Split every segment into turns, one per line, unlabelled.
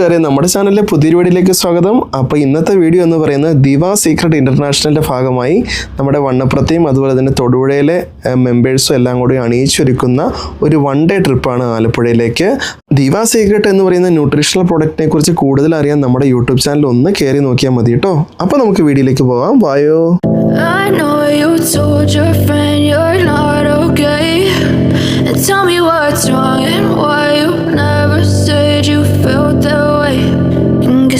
നമ്മുടെ ചാനലിലെ പുതിയ വീഡിയോയിലേക്ക് സ്വാഗതം. അപ്പോൾ ഇന്നത്തെ വീഡിയോ എന്ന് പറയുന്നത് ദിവ സീക്രട്ട് ഇന്റർനാഷണലിന്റെ ഭാഗമായി നമ്മുടെ വണ്ണപ്പുറത്തെയും അതുപോലെ തന്നെ തൊടുപുഴയിലെ മെമ്പേഴ്സും എല്ലാം കൂടി അണിയിച്ചൊരുക്കുന്ന ഒരു വൺ ഡേ ട്രിപ്പാണ് ആലപ്പുഴയിലേക്ക്. ദിവ സീക്രട്ട് എന്ന് പറയുന്ന ന്യൂട്രീഷണൽ പ്രോഡക്റ്റിനെ കുറിച്ച് കൂടുതൽ അറിയാൻ നമ്മുടെ യൂട്യൂബ് ചാനൽ ഒന്ന് കയറി നോക്കിയാൽ മതി കേട്ടോ അപ്പോൾ നമുക്ക് വീഡിയോയിലേക്ക് പോവാം വായോ.
Tell me what's wrong and why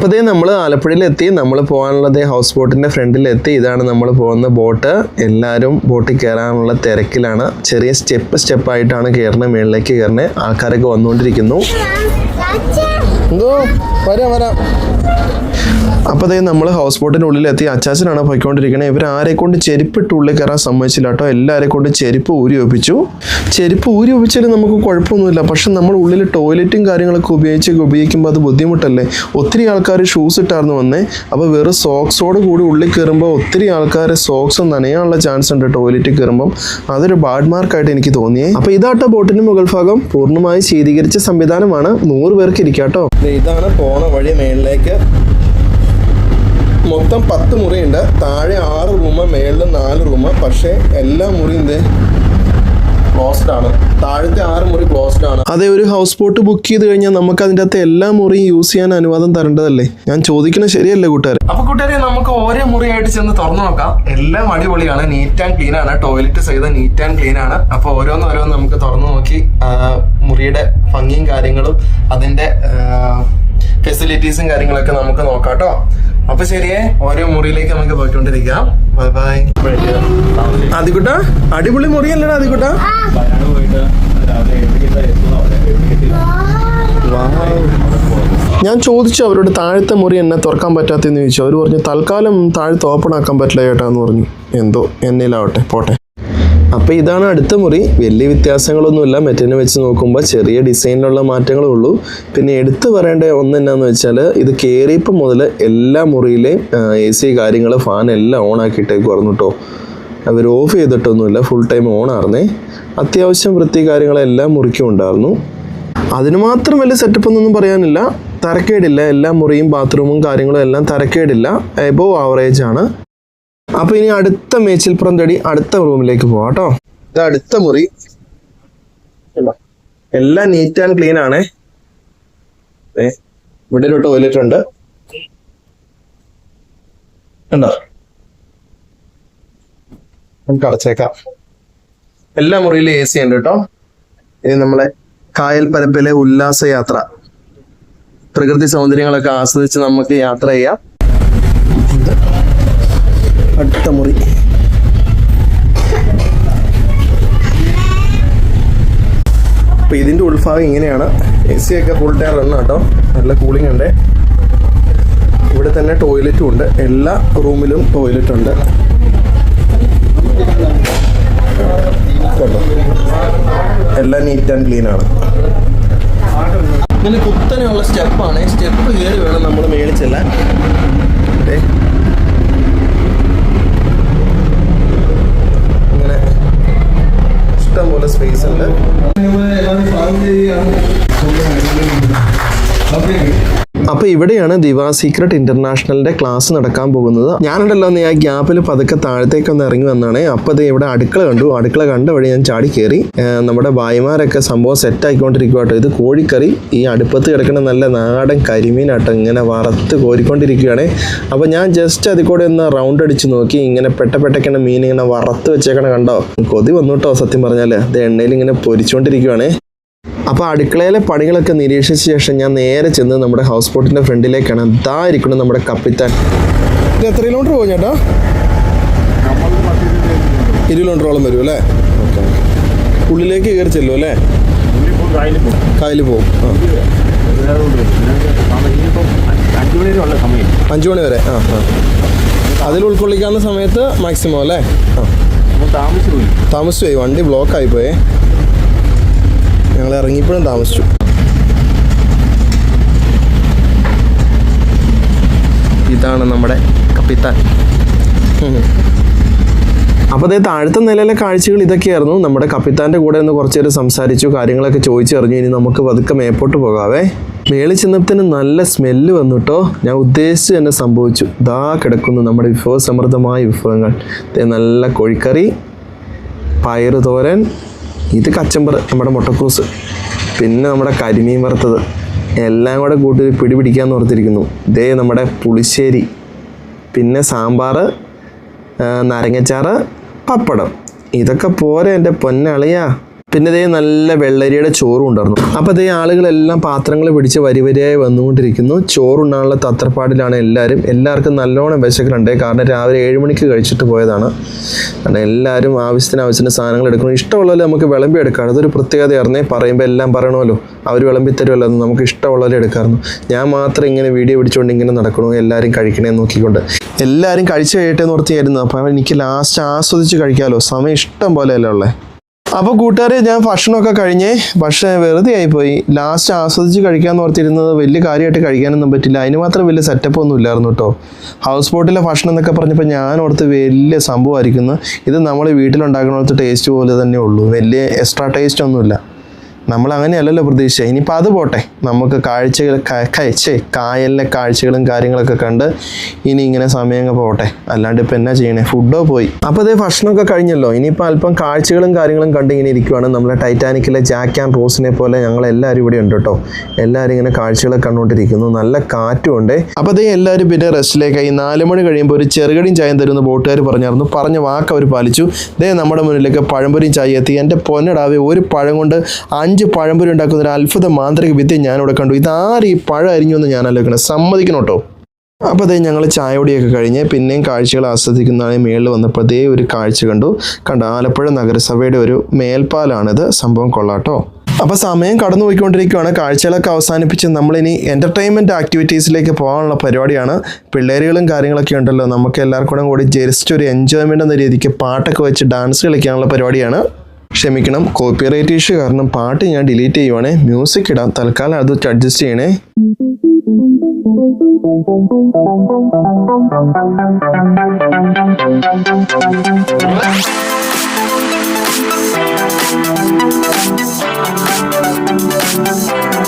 അപ്പോൾ ഇതേ നമ്മൾ ആലപ്പുഴയിലെത്തി നമ്മൾ പോകാനുള്ളത് ഹൗസ് ബോട്ടിന്റെ ഫ്രണ്ടിലെത്തി. ഇതാണ് നമ്മൾ പോകുന്ന ബോട്ട് എല്ലാവരും ബോട്ടിൽ കയറാനുള്ള തിരക്കിലാണ്. ചെറിയ സ്റ്റെപ്പ് സ്റ്റെപ്പായിട്ടാണ് കയറുന്നത് മേളിലേക്ക് കയറുന്നത് ആൾക്കാരൊക്കെ വന്നുകൊണ്ടിരിക്കുന്നു എന്തോ? വരാം വരാം. അപ്പോൾ അതേ നമ്മൾ ഹൗസ് ബോട്ടിന്റെ ഉള്ളിലെത്തി. അച്ചാച്ചനാണ് പോയിക്കൊണ്ടിരിക്കുന്നത് ആരെ കൊണ്ട് ചെരുപ്പിട്ട് ഉള്ളിൽ കയറാൻ സമ്മതിച്ചില്ല കേട്ടോ. എല്ലാവരെ കൊണ്ട് ചെരുപ്പ് ഊരി ഒപ്പിച്ചു. ചെരുപ്പ് ഊരി ഒപ്പിച്ചാലും നമുക്ക് കുഴപ്പമൊന്നുമില്ല. പക്ഷെ നമ്മൾ ഉള്ളിൽ ടോയ്ലറ്റും കാര്യങ്ങളൊക്കെ ഉപയോഗിച്ച് ഉപയോഗിക്കുമ്പോൾ അത് ബുദ്ധിമുട്ടല്ലേ? ഒത്തിരി ആൾക്കാർ ഷൂസ് ഇട്ടായിരുന്നു വന്നേ. അപ്പോൾ വെറും സോക്സോട് കൂടി ഉള്ളിൽ കയറുമ്പോൾ ഒത്തിരി ആൾക്കാർ സോക്സ് നനയാനുള്ള ചാൻസ് ഉണ്ട് ടോയ്ലറ്റിൽ കയറുമ്പം. അതൊരു ബാഡ് മാർക്കായിട്ട് എനിക്ക് തോന്നിയേ. അപ്പോൾ ഇതാട്ട ബോട്ടിന്റെ മുകൾ ഭാഗം. പൂർണമായി ശീതീകരിച്ച സംവിധാനമാണ്. നൂറ് പേർക്ക് ഇരിക്കാം കേട്ടോ ഇതാണ് പോണ വഴി മേളിലേക്ക്. മൊത്തം പത്ത് മുറിയുണ്ട്. താഴെ ആറ് റൂമ് മേളിൽ നാല് റൂമ് പക്ഷേ എല്ലാ മുറിയും ക്ലോസ്ഡ് ആണ്. താഴത്തെ ആറ് മുറി ക്ലോസ്ഡ് ആണ്. അതെ ഒരു ഹൗസ് ബോട്ട് ബുക്ക് ചെയ്ത് കഴിഞ്ഞാൽ നമുക്ക് അതിന്റെ അകത്ത് എല്ലാ മുറിയും യൂസ് ചെയ്യാൻ അനുവാദം തരേണ്ടതല്ലേ? ഞാൻ ചോദിക്കുന്നത് ശരിയല്ലേ കൂട്ടുകാർ അപ്പൊ കൂട്ടുകാരെ നമുക്ക് ഓരോ മുറിയായിട്ട് ചെന്ന് തുറന്നു നോക്കാം. എല്ലാം അടിപൊളിയാണ്. നീറ്റ് ആൻഡ് ക്ലീൻ ആണ്. ടോയ്ലറ്റ് സഹിത നീറ്റ് ആൻഡ് ക്ലീൻ ആണ്. അപ്പൊ ഓരോന്നോരോന്ന് നമുക്ക് തുറന്നു നോക്കി മുറിയുടെ ഭംഗിയും കാര്യങ്ങളും അതിന്റെ ഫെസിലിറ്റീസും കാര്യങ്ങളൊക്കെ നമുക്ക് നോക്കാം കേട്ടോ. അപ്പൊ ശരിയേ ഓരോ മുറിയിലേക്ക് നമുക്ക് പോയിക്കൊണ്ടിരിക്കാം. ബൈ ബൈ മുറി അടിപൊളി മുറിയല്ലടാ ആദിക്കുട്ട. ഞാൻ ചോദിച്ചു അവരോട് താഴത്തെ മുറി എന്നെ തുറക്കാൻ പറ്റാത്തെന്ന് ചോദിച്ചു. അവർ പറഞ്ഞു തൽക്കാലം താഴത്ത് ഓപ്പൺ ആക്കാൻ പറ്റില്ല ചേട്ടാ എന്ന് പറഞ്ഞു. എന്തോ എന്നിലാവട്ടെ പോട്ടെ. അപ്പോൾ ഇതാണ് അടുത്ത മുറി. വലിയ വ്യത്യാസങ്ങളൊന്നുമില്ല. മറ്റേനെ വെച്ച് നോക്കുമ്പോൾ ചെറിയ ഡിസൈനിലുള്ള മാറ്റങ്ങളേ ഉള്ളൂ. പിന്നെ എടുത്തു പറയേണ്ട ഒന്ന് എന്നാന്ന് വെച്ചാൽ ഇത് കയറിയപ്പോൾ മുതൽ എല്ലാ മുറിയിലെയും എ സി കാര്യങ്ങൾ ഫാൻ എല്ലാം ഓൺ ആക്കിയിട്ടേക്ക് പറഞ്ഞു അവർ ഓഫ് ചെയ്തിട്ടൊന്നുമില്ല. ഫുൾ ടൈം ഓൺ ആയിരുന്നേ അത്യാവശ്യം വൃത്തി കാര്യങ്ങളെല്ലാം മുറിക്കും ഉണ്ടായിരുന്നു. അതിന് മാത്രം വലിയ സെറ്റപ്പ് ഒന്നൊന്നും പറയാനില്ല. തരക്കേടില്ല. എല്ലാ മുറിയും ബാത്റൂമും കാര്യങ്ങളും എല്ലാം തരക്കേടില്ല. എബോവ് ആവറേജ് ആണ്. അപ്പൊ ഇനി അടുത്ത മേച്ചിൽപ്പുറം തേടി അടുത്ത റൂമിലേക്ക് പോവാട്ടോ ഇത് അടുത്ത മുറി? എല്ലാം നീറ്റ് ആൻഡ് ക്ലീൻ ആണേ. ഇവിടെ ഒരു ടോയ്ലറ്റ് ഉണ്ട്. കണ്ടോ? നമുക്ക് അടച്ചേക്കാം. എല്ലാ മുറിയിലും എ സി ഉണ്ട് കേട്ടോ. ഇനി നമ്മളെ കായൽ പരപ്പിലെ ഉല്ലാസ യാത്ര. പ്രകൃതി സൗന്ദര്യങ്ങളൊക്കെ ആസ്വദിച്ച് നമുക്ക് യാത്ര ചെയ്യാം. അടുത്ത മുറി. അപ്പോൾ ഇതിന്റെ ഉൾഭാഗം ഇങ്ങനെയാണ്. എ സി ഒക്കെ ഫുൾ ടയർ റൺ കേട്ടോ നല്ല കൂളിംഗ് ഉണ്ട്. ഇവിടെ തന്നെ ടോയ്ലറ്റും ഉണ്ട്. എല്ലാ റൂമിലും ടോയ്ലറ്റ് ഉണ്ട്. എല്ലാം നീറ്റ് ആൻഡ് ക്ലീൻ ആണ്. കുത്തനെയുള്ള സ്റ്റെപ്പാണ്. സ്റ്റെപ്പ് കയറി വേണം നമ്മൾ മേടിച്ചെല്ലാൻ ദേ. സ്പേസ് ഉണ്ട് അപ്പൊ ഇവിടെയാണ് ദിവാ സീക്രട്ട് ഇന്റർനാഷണലിന്റെ ക്ലാസ് നടക്കാൻ പോകുന്നത്. ഞാനുണ്ടല്ലോ നീ ആ ഗ്യാപ്പിൽ പതുക്കെ താഴത്തേക്ക് ഒന്ന് ഇറങ്ങി വന്നാണ്. അപ്പൊ ദേ ഇവിടെ അടുക്കള കണ്ടു. അടുക്കള കണ്ട വഴി ഞാൻ ചാടി കയറി നമ്മുടെ ഭായിമാരൊക്കെ സംഭവം സെറ്റ് ആയിക്കൊണ്ടിരിക്കുക ഇത് കോഴിക്കറി. ഈ അടുപ്പത്ത് കിടക്കുന്ന നല്ല നാടൻ കരിമീനാട്ടോ ഇങ്ങനെ വറുത്ത് കോരിക്കൊണ്ടിരിക്കുകയാണ് അപ്പൊ ഞാൻ ജസ്റ്റ് അതിൽ കൂടെ ഒന്ന് റൗണ്ട് അടിച്ച് നോക്കി. ഇങ്ങനെ പെട്ട പെട്ടക്കണ മീൻ ഇങ്ങനെ വറുത്ത് വെച്ചേക്കണ കണ്ടോ? കൊതി വന്നു കേട്ടോ സത്യം പറഞ്ഞാൽ. അത് എണ്ണയിൽ ഇങ്ങനെ പൊരിച്ചുകൊണ്ടിരിക്കുകയാണ് അപ്പോൾ അടുക്കളയിലെ പണികളൊക്കെ നിരീക്ഷിച്ച ശേഷം ഞാൻ നേരെ ചെന്ന് നമ്മുടെ ഹൗസ് ബോട്ടിന്റെ ഫ്രണ്ടിലേക്കാണ്. ദാ ഇരിക്കണം നമ്മുടെ കപ്പിത്താൻ. ഇത് എത്ര കിലോമീറ്റർ പോകും ചേട്ടാ? ഇരുപത് കിലോമീറ്ററോളം വരും അല്ലേ? ഓക്കെ ഉള്ളിലേക്ക് കയറി ചെല്ലും അല്ലേ? കായലിൽ പോകും. അഞ്ചു മണി വരെ. ആ ആ. അതിൽ ഉൾക്കൊള്ളിക്കാവുന്ന സമയത്ത് മാക്സിമം അല്ലേ? ആ. താമസിച്ചു പോയി. വണ്ടി ബ്ലോക്ക് ആയിപ്പോയേ ഞങ്ങൾ ഇറങ്ങിയപ്പോഴും താമസിച്ചു. ഇതാണ് നമ്മുടെ കപ്പിത്താൻ. അപ്പോൾ അതേ താഴത്തെ നിലയിലെ കാഴ്ചകൾ ഇതൊക്കെയായിരുന്നു. നമ്മുടെ കപ്പിത്താന്റെ കൂടെ ഒന്ന് കുറച്ച് നേരം സംസാരിച്ചു കാര്യങ്ങളൊക്കെ ചോദിച്ചറിഞ്ഞു. ഇനി നമുക്ക് പതുക്കെ മേപ്പോട്ട് പോകാവേ. മേളിൽ ചെന്നപ്പത്തിന് നല്ല സ്മെല്ല് വന്നു കേട്ടോ ഞാൻ ഉദ്ദേശിച്ച് തന്നെ സംഭവിച്ചു. ദാ കിടക്കുന്നു നമ്മുടെ വിഭവസമൃദ്ധമായ വിഭവങ്ങൾ. നല്ല കോഴിക്കറി പയറ് തോരൻ ഇത് കച്ചമ്പർ നമ്മുടെ മുട്ടക്കൂസ് പിന്നെ നമ്മുടെ കരിമീൻ വറുത്തത് എല്ലാം കൂടെ കൂട്ടി പിടി ഓർത്തിരിക്കുന്നു. ഇതേ നമ്മുടെ പുളിശ്ശേരി പിന്നെ സാമ്പാർ നാരങ്ങച്ചാറ് പപ്പടം. ഇതൊക്കെ പോരെ എന്റെ പൊന്നളിയാ. പിന്നെ ഇതേ നല്ല വെള്ളരിയുടെ ചോറും ഉണ്ടായിരുന്നു. അപ്പോൾ ഇതേ ആളുകളെല്ലാം പാത്രങ്ങൾ പിടിച്ച് വരി വരിയായി വന്നുകൊണ്ടിരിക്കുന്നു. ചോറുണ്ണാനുള്ള തത്രപ്പാടിലാണ് എല്ലാവരും എല്ലാവർക്കും നല്ലോണം വിശക്കുന്നുണ്ട്. കാരണം രാവിലെ ഏഴ് മണിക്ക് കഴിച്ചിട്ട് പോയതാണ്. കാരണം എല്ലാവരും ആവശ്യത്തിന് ആവശ്യത്തിന് സാധനങ്ങൾ എടുക്കണം ഇഷ്ടമുള്ളവരെ നമുക്ക് വിളമ്പി എടുക്കാം. അതൊരു പ്രത്യേകതയായിരുന്നേ. പറയുമ്പോൾ എല്ലാം പറയണമല്ലോ. അവർ വിളമ്പി തരുമല്ലോ നമുക്ക് ഇഷ്ടമുള്ളവരെ എടുക്കാമായിരുന്നു ഞാൻ മാത്രം ഇങ്ങനെ വീഡിയോ പിടിച്ചുകൊണ്ട് ഇങ്ങനെ നടക്കണു. എല്ലാവരും കഴിക്കണേ നോക്കിക്കൊണ്ട്. എല്ലാവരും കഴിച്ചു കഴിയട്ടെ എന്ന് ഓർത്തിയായിരുന്നു അപ്പോൾ എനിക്ക് ലാസ്റ്റ് ആസ്വദിച്ച് കഴിക്കാമല്ലോ സമയം ഇഷ്ടം പോലെയല്ലേ ഉള്ളത് അപ്പോൾ കൂട്ടുകാരെ ഞാൻ ഭക്ഷണമൊക്കെ കഴിഞ്ഞേ പക്ഷേ വെറുതെ ആയിപ്പോയി. ലാസ്റ്റ് ആസ്വദിച്ച് കഴിക്കാമെന്ന് ഓർത്തിരുന്നത് വലിയ കാര്യമായിട്ട് കഴിക്കാനൊന്നും പറ്റില്ല. അതിന് മാത്രം വലിയ സെറ്റപ്പ് ഒന്നും ഇല്ലായിരുന്നു കേട്ടോ. ഹൗസ് ബോട്ടിലെ ഭക്ഷണം എന്നൊക്കെ പറഞ്ഞപ്പോൾ ഞാൻ ഓർത്ത് വലിയ സംഭവമായിരിക്കുന്നു. ഇത് നമ്മൾ വീട്ടിലുണ്ടാക്കണ ടേസ്റ്റ് പോലെ തന്നെ ഉള്ളൂ. വലിയ എക്സ്ട്രാ ടേസ്റ്റ് ഒന്നുമില്ല. നമ്മൾ അങ്ങനെയല്ലല്ലോ പ്രതീക്ഷിച്ചത് ഇനിയിപ്പോൾ അത് പോട്ടെ. നമുക്ക് കാഴ്ചകൾ കഴിച്ചേ കായലിലെ കാഴ്ചകളും കാര്യങ്ങളൊക്കെ കണ്ട് ഇനി ഇങ്ങനെ സമയങ്ങൾ പോട്ടെ. അല്ലാണ്ട് ഇപ്പം എന്നാ ചെയ്യണേ? ഫുഡോ പോയി. അപ്പോൾ അതേ ഭക്ഷണമൊക്കെ കഴിഞ്ഞല്ലോ. ഇനിയിപ്പോൾ അല്പം കാഴ്ചകളും കാര്യങ്ങളും കണ്ട് ഇങ്ങനെ ഇരിക്കുവാണ് നമ്മളെ ടൈറ്റാനിക്കിലെ ജാക്ക് ആൻഡ് റോസിനെ പോലെ ഞങ്ങൾ എല്ലാവരും ഇവിടെ ഉണ്ട് കേട്ടോ. എല്ലാവരും ഇങ്ങനെ കാഴ്ചകളൊക്കെ കണ്ടുകൊണ്ടിരിക്കുന്നു. നല്ല കാറ്റും ഉണ്ട്. അപ്പോൾ അതേ എല്ലാവരും പിന്നെ റെസ്റ്റിലേക്കായി നാല് മണി കഴിയുമ്പോൾ ഒരു ചെറുകടിയും ചായം തരുന്ന ബോട്ടുകാർ പറഞ്ഞായിരുന്നു. പറഞ്ഞ വാക്ക് അവർ പാലിച്ചു. ദേ നമ്മുടെ മുന്നിലേക്ക് പഴംപൊരിയും ചായ എത്തി. എന്റെ പൊന്നടാവെ ഒരു പഴം കൊണ്ട് അഞ്ച് പഴംപൊരി ഉണ്ടാക്കുന്ന ഒരു അത്ഭുത മാന്ത്രിക വിദ്യ ഞാനിവിടെ കണ്ടു. ഇതാര് ഈ പഴം അരിഞ്ഞു എന്ന് ഞാൻ ആലോചിക്കണം സമ്മതിക്കണം കേട്ടോ അപ്പോൾ അതേ ഞങ്ങൾ ചായയോടെയൊക്കെ കഴിഞ്ഞ് പിന്നെയും കാഴ്ചകൾ ആസ്വദിക്കുന്നതായി മേളിൽ വന്നപ്പോൾ അതേ ഒരു കാഴ്ച കണ്ടു. കണ്ട ആലപ്പുഴ നഗരസഭയുടെ ഒരു മേൽപ്പാലാണിത്. സംഭവം കൊള്ളാട്ടോ അപ്പോൾ സമയം കടന്നു പോയിക്കൊണ്ടിരിക്കുകയാണ് കാഴ്ചകളൊക്കെ അവസാനിപ്പിച്ച് നമ്മളിനി എന്റർടൈൻമെന്റ് ആക്ടിവിറ്റീസിലേക്ക് പോകാനുള്ള പരിപാടിയാണ്. പിള്ളേരുകളും കാര്യങ്ങളൊക്കെ ഉണ്ടല്ലോ. നമുക്ക് എല്ലാവർക്കും കൂടി ജസ്റ്റ് ഒരു എൻജോയ്മെന്റ് എന്ന രീതിക്ക് പാട്ടൊക്കെ വെച്ച് ഡാൻസ് കളിക്കാനുള്ള പരിപാടിയാണ്. ക്ഷമിക്കണം കോപ്പിറൈറ്റ് ഇഷ്യൂ കാരണം പാട്ട് ഞാൻ ഡിലീറ്റ് ചെയ്യുവാണേ മ്യൂസിക് ഇടാം തൽക്കാലം അത് അഡ്ജസ്റ്റ് ചെയ്യണേ Thank you.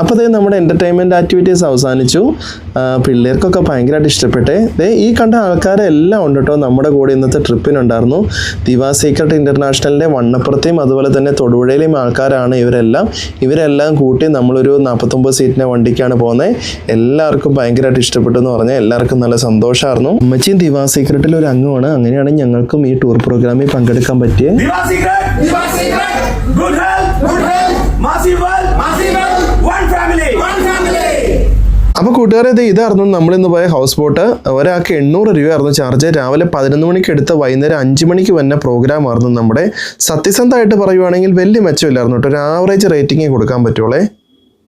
അപ്പോൾ അതേ നമ്മുടെ എന്റർടൈൻമെന്റ് ആക്ടിവിറ്റീസ് അവസാനിച്ചു. പിള്ളേർക്കൊക്കെ ഭയങ്കരമായിട്ട് ഇഷ്ടപ്പെട്ടെ. ദേ ഈ കണ്ട ആൾക്കാരെല്ലാം ഉണ്ട് കേട്ടോ നമ്മുടെ കൂടെ ഇന്നത്തെ ട്രിപ്പിനുണ്ടായിരുന്നു. ദിവാ സീക്രട്ട് ഇന്റർനാഷണലിന്റെ വണ്ണപ്പുറത്തെയും അതുപോലെ തന്നെ തൊടുപുഴയിലെയും ആൾക്കാരാണ് ഇവരെല്ലാം. ഇവരെല്ലാം കൂട്ടി നമ്മളൊരു നാൽപ്പത്തൊമ്പത് സീറ്റിന്റെ വണ്ടിക്കാണ് പോകുന്നത് എല്ലാവർക്കും ഭയങ്കരമായിട്ട് ഇഷ്ടപ്പെട്ടു എന്ന് പറഞ്ഞാൽ എല്ലാവർക്കും നല്ല സന്തോഷമായിരുന്നു അമ്മച്ചിയും ദിവാ സീക്രട്ടിൽ ഒരു അംഗമാണ്. അങ്ങനെയാണ് ഞങ്ങൾക്കും ഈ ടൂർ പ്രോഗ്രാമിൽ പങ്കെടുക്കാൻ പറ്റിയത് അപ്പോൾ കൂട്ടുകാരെ ഇത് ഇതായിരുന്നു നമ്മളിന്ന് പോയ ഹൗസ് ബോട്ട് ഒരാൾക്ക് എണ്ണൂറ് രൂപയായിരുന്നു ചാർജ് രാവിലെ പതിനൊന്ന് മണിക്ക് എടുത്ത് വൈകുന്നേരം അഞ്ച് മണിക്ക് വന്ന പ്രോഗ്രാം ആയിരുന്നു നമ്മുടെ. സത്യസന്ധമായിട്ട് പറയുവാണെങ്കിൽ വലിയ മെച്ചമില്ലായിരുന്നു കേട്ടോ. ഒരു ആവറേജ് റേറ്റിംഗ് കൊടുക്കാൻ പറ്റുള്ളേ